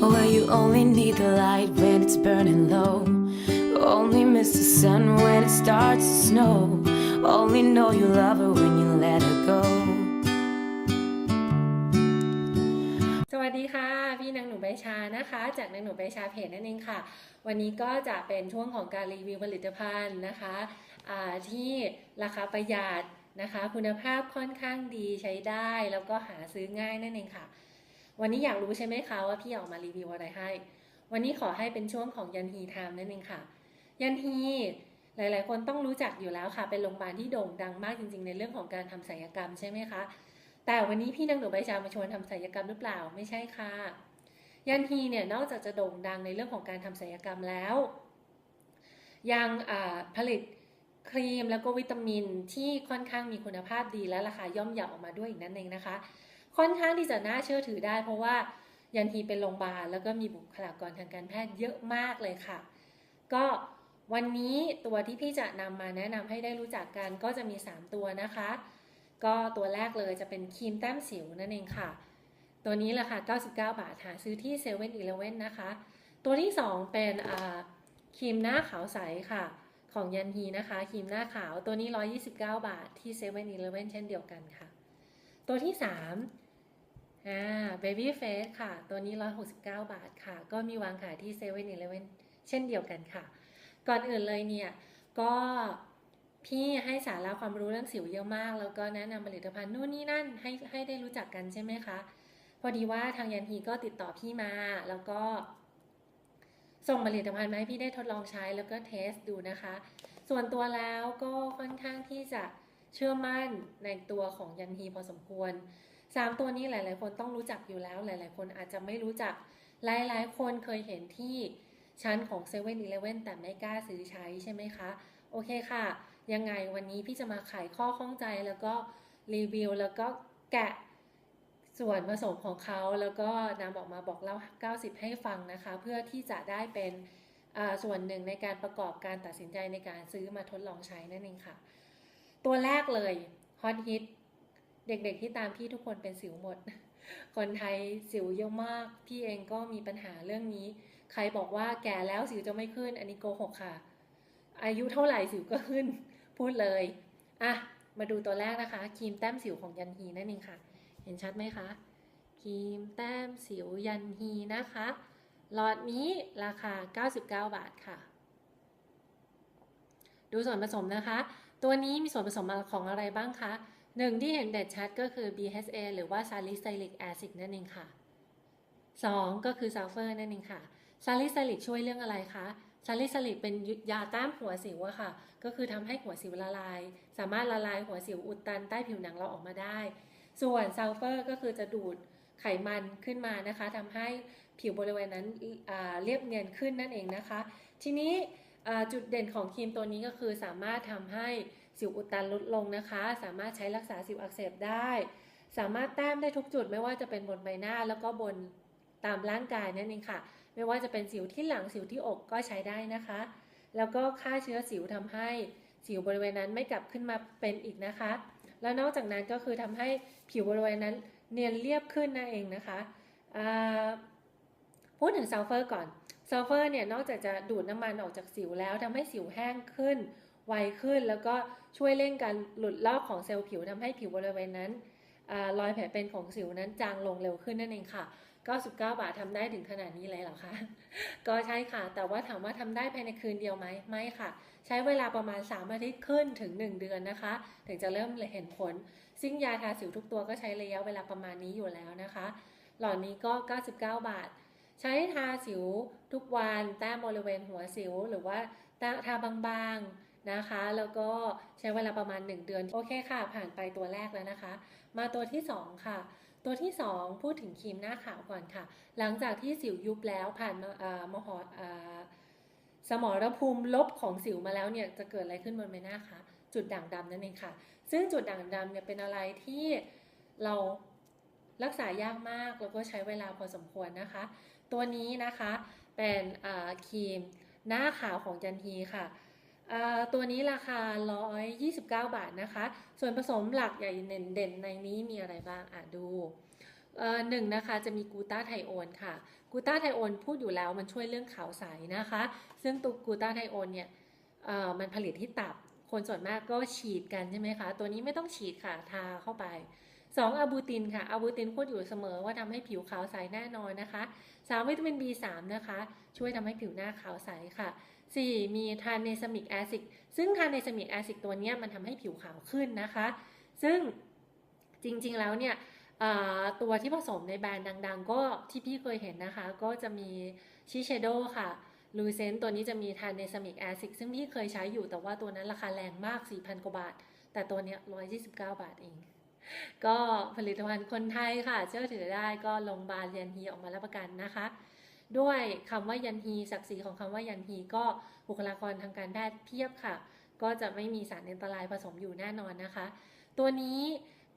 Where you only need the light when it's burning low. Only miss the sun when it starts to snow. Only know you love her when you let her go. สวัสดีค่ะ พี่นางหนูใบชานะคะ จากนางหนูใบชาเพจนั่นเองค่ะ วันนี้ก็จะเป็นช่วงของการรีวิวผลิตภัณฑ์นะคะอ่าที่ราคาประหยัดนะคะ คุณภาพค่อนข้างดีใช้ได้ แล้วก็หาซื้อง่ายนั่นเองค่ะ วันนี้อยากรู้ใช่ไหมคะว่าพี่ออกมารีวิวอะไรให้ วันนี้ขอให้เป็นช่วงของยันฮีไทม์นั่นเองค่ะ ยันฮีหลาย ๆ คนต้องรู้จักอยู่แล้วค่ะ เป็นโรงพยาบาลที่โด่งดังมากจริง ๆ ในเรื่องของการทำศัลยกรรมใช่ไหมคะ แต่วันนี้พี่นางหนูใบชามาชวนทำศัลยกรรมหรือเปล่า ไม่ใช่ค่ะ ยันฮีเนี่ยนอกจากจะโด่งดังในเรื่องของการทำศัลยกรรมแล้ว ยังผลิตครีมแล้วก็วิตามินที่ค่อนข้างมีคุณภาพดีและราคาย่อมเยาออกมาด้วยอีกนั่นเองนะคะ ค่อนข้างที่จะน่าเชื่อถือได้ เพราะว่ายันฮีเป็นโรงพยาบาลแล้วก็มีบุคลากรทางการแพทย์เยอะมากเลยค่ะ ก็วันนี้ตัวที่พี่จะนำมาแนะนำให้ได้รู้จักกันก็จะมี 3 ตัวนะคะ ก็ตัวแรกเลยจะเป็นครีมแต้มสิวนั่นเองค่ะ ตัวนี้ราคา 99 บาทหาซื้อที่7 e เ e ่ e อนะคะ ตัวที่ 2 เป็นครีมหน้าขาวใสค่ะ ของยันฮีนะคะครีมหน้าขาวตัวนี้ 129 บาทที่7 e เ e ่ e อเช่นเดียวกันค่ะ ตัวที่ 3 อ่า baby face ค่ะ ตัวนี้ 169 บาทค่ะ ก็มีวางขายที่7 e เ e ่ e เช่นเดียวกันค่ะ ก่อนอื่นเลยเนี่ย ก็พี่ให้สาระความรู้เรื่องสิวเยอะมาก แล้วก็แนะนำผลิตภัณฑ์นู่นนี่นั่นให้ให้ได้รู้จักกันใช่ไหมคะ พอดีว่าทางยันฮีก็ติดต่อพี่มา แล้วก็ ส่งผลิตภัณฑ์มาให้พี่ได้ทดลองใช้แล้วก็เทสดูนะคะ ส่วนตัวแล้วก็ค่อนข้างที่จะเชื่อมั่นในตัวของยันฮีพอสมควร สามตัวนี้หลาย ๆ คนต้องรู้จักอยู่แล้ว หลาย ๆ คนอาจจะไม่รู้จัก หลาย ๆ คนเคยเห็นที่ชั้นของ7 e เ e ่ e อแต่ไม่กล้าซื้อใช้ใช่ไหมคะ โอเคค่ะ ยังไงวันนี้พี่จะมาไขข้อข้องใจแล้วก็รีวิวแล้วก็แกะส่วนผสมของเขาแล้วก็นำออกมาบอกเล่า 90 ให้ฟังนะคะ เพื่อที่จะได้เป็นส่วนหนึ่งในการประกอบการตัดสินใจในการซื้อมาทดลองใช้นั่นเองค่ะ ตัวแรกเลยฮอตฮิต เด็กๆที่ตามพี่ทุกคนเป็นสิวหมด คนไทยสิวเยอะมาก พี่เองก็มีปัญหาเรื่องนี้ ใครบอกว่าแก่แล้วสิวจะไม่ขึ้น อันนี้โกหกค่ะ อายุเท่าไหร่สิวก็ขึ้น พูดเลย อะ มาดูตัวแรกนะคะ ครีมแต้มสิวของยันฮีนั่นเองค่ะ เห็นชัดไหมคะ ครีมแต้มสิวยันฮีนะคะ หลอดนี้ราคา 99 บาทค่ะ ดูส่วนผสมนะคะ ตัวนี้มีส่วนผสมของอะไรบ้างคะ หนึ่งที่เห็นเด่นชัดก็คือ BHA หรือว่า salicylic acid นั่นเองค่ะ 2 ก็คือซัลเฟอร์นั่นเองค่ะ salicylic ช่วยเรื่องอะไรคะ salicylic เป็นยาต้านหัวสิวอะค่ะ ก็คือทำให้หัวสิวละลาย สามารถละลายหัวสิวอุดตันใต้ผิวหนังเราออกมาได้ ส่วนซัลเฟอร์ก็คือจะดูดไขมันขึ้นมานะคะทำให้ผิวบริเวณนั้นเรียบเนียนขึ้นนั่นเองนะคะ ทีนี้จุดเด่นของครีมตัวนี้ก็คือสามารถทำให้ สิวอุดตันลดลงนะคะ สามารถใช้รักษาสิวอักเสบได้ สามารถแต้มได้ทุกจุดไม่ว่าจะเป็นบนใบหน้าแล้วก็บนตามร่างกายนั่นเองค่ะ ไม่ว่าจะเป็นสิวที่หลังสิวที่อกก็ใช้ได้นะคะ แล้วก็ฆ่าเชื้อสิวทำให้สิวบริเวณนั้นไม่กลับขึ้นมาเป็นอีกนะคะ แล้วนอกจากนั้นก็คือทำให้ผิวบริเวณนั้นเนียนเรียบขึ้นนั่นเองนะคะพูดถึงซัลเฟอร์ก่อนซัลเฟอร์เนี่ยนอกจากจะดูดน้ำมันออกจากสิวแล้วทำให้สิวแห้งขึ้น ไวขึ้น แล้วก็ช่วยเร่งการหลุดลอกของเซลล์ผิวทำให้ผิวบริเวณนั้นอรอยแผลเป็นของสิวนั้นจางลงเร็วขึ้นนั่นเองค่ะ 99 บาททำได้ถึงขนาดนี้เลยเหรอคะ ก็ใช่ค่ะ แต่ว่าถามว่าทำได้ภายในคืนเดียวไหมไม่ค่ะ ใช้เวลาประมาณ 3 อาทิตย์ขึ้นถึง 1 เดือนนะคะ ถึงจะเริ่มเห็นผล ซึ่งยาทาสิวทุกตัวก็ใช้ระยะเวลาประมาณนี้อยู่แล้วนะคะ หลอดนี้ก็ 99 บาท ใช้ทาสิวทุกวันแต้มบริเวณหัวสิว หรือว่าทาบางๆ นะคะ แล้วก็ใช้เวลาประมาณ 1 เดือน โอเคค่ะ ผ่านไปตัวแรกแล้วนะคะ มาตัวที่ 2 ค่ะ ตัวที่ 2 พูดถึงครีมหน้าขาวก่อนค่ะ หลังจากที่สิวยุบแล้วผ่านมาอ่ามหอสมรภูมิลบของสิวมาแล้วเนี่ยจะเกิดอะไรขึ้นบนใบหน้าคะจุดด่างดำนั่นเองค่ะ ซึ่งจุดด่างดำเนี่ยเป็นอะไรที่เรารักษายากมากแล้วก็ใช้เวลาพอสมควรนะคะ ตัวนี้นะคะเป็นครีมหน้าขาวของจันทีค่ะ ตัวนี้ราคา 129 บาทนะคะ ส่วนผสมหลักใหญ่เด่นๆ ในนี้มีอะไรบ้างอะดูหนึ่งนะคะจะมีกูต้าไทโอนค่ะ กูต้าไทโอนพูดอยู่แล้วมันช่วยเรื่องขาวใสนะคะ ซึ่งตัวกูต้าไทโอนเนี่ยมันผลิตที่ตับ คนส่วนมากก็ฉีดกันใช่ไหมคะ ตัวนี้ไม่ต้องฉีดค่ะ ทาเข้าไป 2อะบูตินค่ะอะบูตินพูดอยู่เสมอว่าทำให้ผิวขาวใสแน่นอนนะคะ 3 วิตามิน B3 นะคะ ช่วยทำให้ผิวหน้าขาวใสค่ะ 4 มีทานเนซามิกแอซิดซึ่งทานเนซามิกแอซิดตัวนี้มันทำให้ผิวขาวขึ้นนะคะ ซึ่งจริงๆแล้วเนี่ยตัวที่ผสมในแบรนด์ดัง ๆ ก็ที่พี่เคยเห็นนะคะ ก็จะมีชิเชโดค่ะลูเซนตัวนี้จะมีทานเนซามิกแอซิดซึ่งพี่เคยใช้อยู่แต่ว่าตัวนั้นราคาแรงมาก 4,000 กว่าบาท แต่ตัวเนี้ย129 บาทเอง ก็ผลิตภัณฑ์คนไทยค่ะ เชื่อถือได้ก็ลงบาลยันฮีออกมารับประกันนะคะ ด้วยคำว่ายันฮีศักดิ์ศรีของคำว่ายันฮีก็บุคลากรทางการแพทย์เพียบค่ะ ก็จะไม่มีสารอันตรายผสมอยู่แน่นอนนะคะ ตัวนี้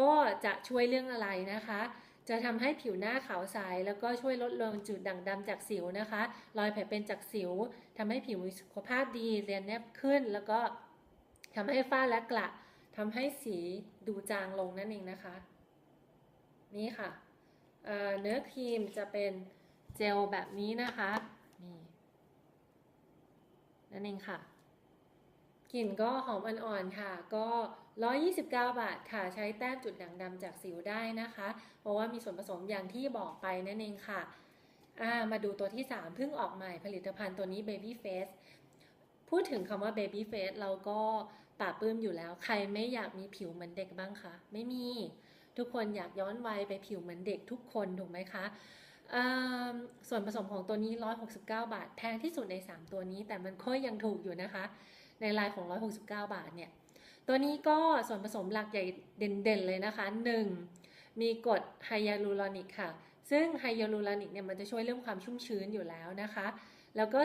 ก็จะช่วยเรื่องอะไรนะคะ จะทำให้ผิวหน้าขาวใสแล้วก็ช่วยลดลงจุดด่างดำจากสิวนะคะ รอยแผลเป็นจากสิวทำให้ผิวมีสุขภาพดีเรียนแนบขึ้น แล้วก็ทำให้ฝ้าและกระ ทำให้สีดูจางลงนั่นเองนะคะ นี่ค่ะเเนื้อครีมจะเป็นเจลแบบนี้นะคะนี่นั่นเองค่ะกลิ่นก็หอมอ่อนๆค่ะ ก็ 129 บาทค่ะ ใช้แต้มจุดด่างดำจากสิวได้นะคะ เพราะว่ามีส่วนผสมอย่างที่บอกไปนั่นเองค่ะามาดูตัวที่ 3 เพิ่งออกใหม่ผลิตภัณฑ์ตัวนี้ Baby Face พูดถึงคำว่า Baby Face เราก็ ปราบปื้มอยู่แล้ว ใครไม่อยากมีผิวเหมือนเด็กบ้างคะ ไม่มี ทุกคนอยากย้อนวัยไปผิวเหมือนเด็กทุกคนถูกไหมคะส่วนผสมของตัวนี้ 169 บาท แพงที่สุดใน 3 ตัวนี้ แต่มันก็ยังถูกอยู่นะคะ ในลายของ 169 บาทเนี่ย ตัวนี้ก็ส่วนผสมหลักใหญ่เด่นๆเลยนะคะ 1. มีกรดไฮยาลูรอนิกค่ะ ซึ่งไฮยาลูรอนิกเนี่ยมันจะช่วยเรื่องความชุ่มชื้นอยู่แล้วนะคะ แล้วก็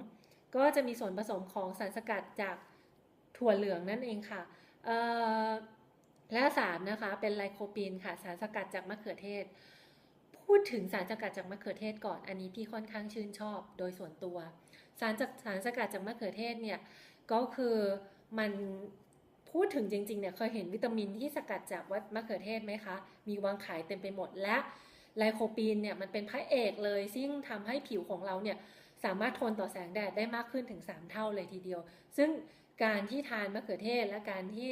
2. ก็จะมีส่วนผสมของสารสกัดจาก ถั่วเหลืองนั่นเองค่ะและ3นะคะเป็นไลโคปีนค่ะ สารสกัดจากมะเขือเทศ พูดถึงสารสกัดจากมะเขือเทศก่อนอันนี้พี่ค่อนข้างชื่นชอบโดยส่วนตัว สารจากสารสกัดจากมะเขือเทศเนี่ยก็คือมันพูดถึงจริงๆเนี่ยเคยเห็นวิตามินที่สกัดจากวัดมะเขือเทศไหมคะ มีวางขายเต็มไปหมดและไลโคปีนเนี่ยมันเป็นพระเอกเลยซึ่งทำให้ผิวของเราเนี่ย สามารถทนต่อแสงแดดได้มากขึ้นถึง 3 เท่าเลยทีเดียว ซึ่งการที่ทานมะเขือเทศและการที่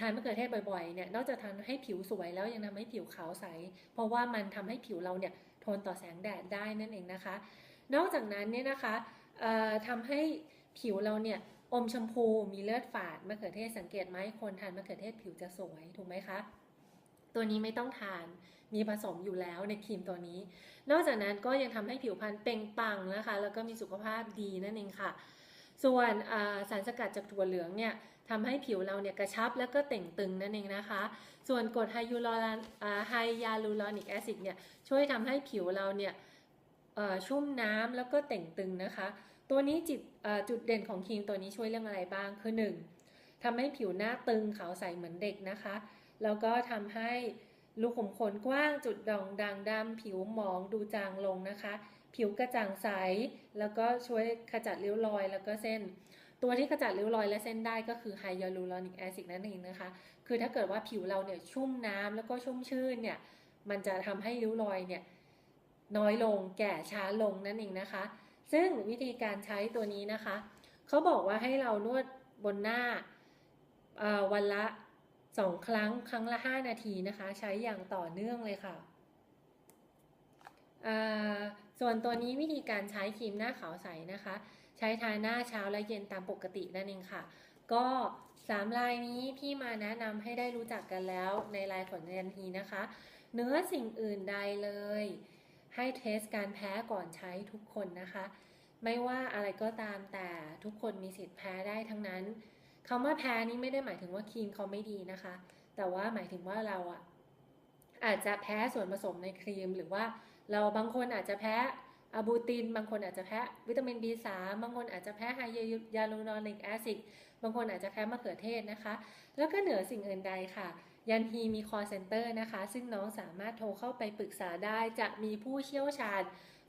ทานมะเขือเทศบ่อยๆเนี่ยนอกจากทำให้ผิวสวยแล้วยังทำให้ผิวขาวใส เพราะว่ามันทำให้ผิวเราเนี่ยทนต่อแสงแดดได้นั่นเองนะคะ นอกจากนั้นเนี่ยนะคะเอ่อทำให้ผิวเราเนี่ยอมชมพูมีเลือดฝาดมะเขือเทศสังเกตไหมคนทานมะเขือเทศผิวจะสวยถูกไหมคะ ตัวนี้ไม่ต้องทาน มีผสมอยู่แล้วในครีมตัวนี้ นอกจากนั้นก็ยังทำให้ผิวพรรณเป่งปังนะคะ แล้วก็มีสุขภาพดีนั่นเองค่ะ ส่วนาสารสกัดจากถั่วเหลืองเนี่ยทำให้ผิวเราเนี่ยกระชับแล้วก็เต่งตึงนั่นเองนะคะ ส่วนกรดไฮยูรอนไฮยาลูรอนิกแอซิดเนี่ยช่วยทำให้ผิวเราเนี่ยชุ่มน้ำแล้วก็เต่งตึงนะคะ ตัวนี้จิตจุดเด่นของครีมตัวนี้ช่วยเรื่องอะไรบ้างคือ 1. ทำให้ผิวหน้าตึงขาวใสเหมือนเด็กนะคะ แล้วก็ทำให้รูขุมขนกว้างจุดด่องด่างดำผิวหมองดูจางลงนะคะ ผิวกระจ่างใส แล้วก็ช่วยขจัดริ้วรอยแล้วก็เส้น ตัวที่ขจัดริ้วรอยและเส้นได้ก็คือไฮยาลูรอนิกแอซิดนั่นเองนะคะ คือถ้าเกิดว่าผิวเราเนี่ยชุ่มน้ำแล้วก็ชุ่มชื่นเนี่ยมันจะทำให้ริ้วรอยเนี่ยน้อยลงแก่ช้าลงนั่นเองนะคะ ซึ่งวิธีการใช้ตัวนี้นะคะเขาบอกว่าให้เรานวดบนหน้าวันละ สองครั้งครั้งละ 5 นาทีนะคะ ใช้อย่างต่อเนื่องเลยค่ะ ส่วนตัวนี้วิธีการใช้ครีมหน้าขาวใสนะคะ ใช้ทาหน้าเช้าและเย็นตามปกตินั่นเองค่ะ ก็สามลายนี้พี่มาแนะนำให้ได้รู้จักกันแล้วในลายขนยันทีนะคะ เนื้อสิ่งอื่นใดเลย ให้เทสการแพ้ก่อนใช้ทุกคนนะคะ ไม่ว่าอะไรก็ตามแต่ทุกคนมีสิทธิ์แพ้ได้ทั้งนั้น คำว่าแพ้นี้ไม่ได้หมายถึงว่าครีมเขาไม่ดีนะคะ แต่ว่าหมายถึงว่าเราอะอาจจะแพ้ส่วนผสมในครีม หรือว่าเราบางคนอาจจะแพ้อะบูติน บางคนอาจจะแพ้วิตามิน B3 บางคนอาจจะแพ้ไฮยาลูรอนิกแอซิดบางคนอาจจะแพ้มะเขือเทศนะคะ แล้วก็เหนือสิ่งอื่นใดค่ะ ยันฮีมี call center นะคะ ซึ่งน้องสามารถโทรเข้าไปปรึกษาได้ จะมีผู้เชี่ยวชาญ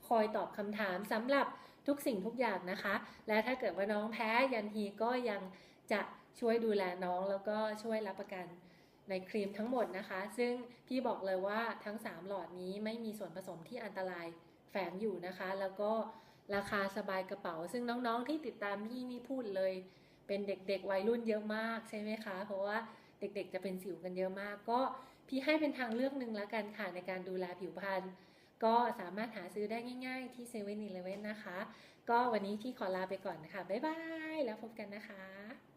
คอยตอบคำถามสำหรับทุกสิ่งทุกอย่างนะคะ และถ้าเกิดว่าน้องแพ้ยันฮีก็ยัง จะช่วยดูแลน้องแล้วก็ช่วยรับประกันในครีมทั้งหมดนะคะ ซึ่งพี่บอกเลยว่าทั้ง 3 หลอดนี้ไม่มีส่วนผสมที่อันตรายแฝงอยู่นะคะ แล้วก็ราคาสบายกระเป๋า ซึ่งน้องๆที่ติดตามพี่นี่พูดเลย เป็นเด็กๆวัยรุ่นเยอะมากใช่ไหมคะ เพราะว่าเด็กๆจะเป็นสิวกันเยอะมาก ก็พี่ให้เป็นทางเลือกหนึ่งแล้วกันค่ะในการดูแลผิวพรรณก็สามารถหาซื้อได้ง่ายๆที่เซเว่นอีเลเว่นนะคะ ก็วันนี้พี่ขอลาไปก่อนนะคะบ๊ายบาย แล้วพบกันนะคะ